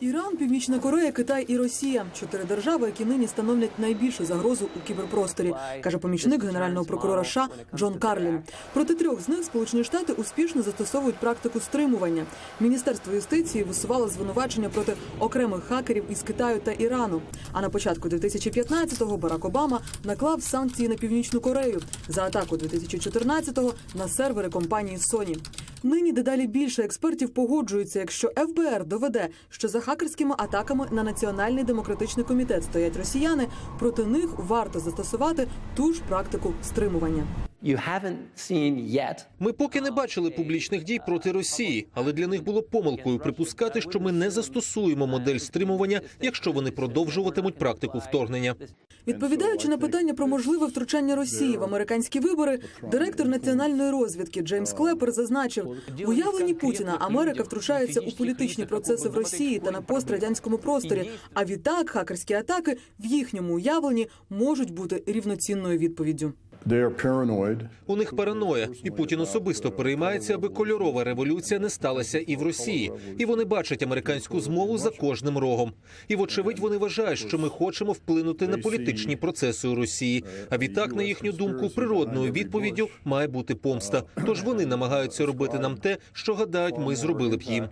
Іран, Північна Корея, Китай і Росія чотири держави, які нині становлять найбільшу загрозу у кіберпросторі, каже помічник генерального прокурора США Джон Карлін. Проти трьох з них Сполучені Штати успішно застосовують практику стримування. Міністерство юстиції висувало звинувачення проти окремих хакерів із Китаю та Ірану. А на початку 2015-го Барак Обама наклав санкції на Північну Корею за атаку 2014-го на сервери компанії Sony. Нині дедалі більше експертів погоджуються, якщо ФБР доведе, що за хакерськими атаками на національний демократичний комітет стоять росіяни, проти них варто застосувати ту ж практику стримування. You haven't seen yet Ми поки не бачили публічних дій проти Росії, але для них було помилкою припускати, що ми не застосуємо модель стримування, якщо вони продовжуватимуть практику вторгнення. Відповідаючи на питання про можливе втручання Росії в американські вибори, директор національної розвідки Джеймс Клепер зазначив, в уявленні Путіна Америка втручається у політичні процеси в Росії та на пострадянському просторі. А відтак хакерські атаки в їхньому уявленні можуть бути рівноцінною відповіддю. У них параноя, і Путін особисто переймається, аби кольорова революція не сталася і в Росії. І вони бачать американську змову за кожним рогом. І вочевидь вони вважають, що ми хочемо вплинути на політичні процеси у Росії. А відтак, на їхню думку, природною відповіддю має бути помста. Тож вони намагаються робити нам те, що гадають, ми зробили б їм.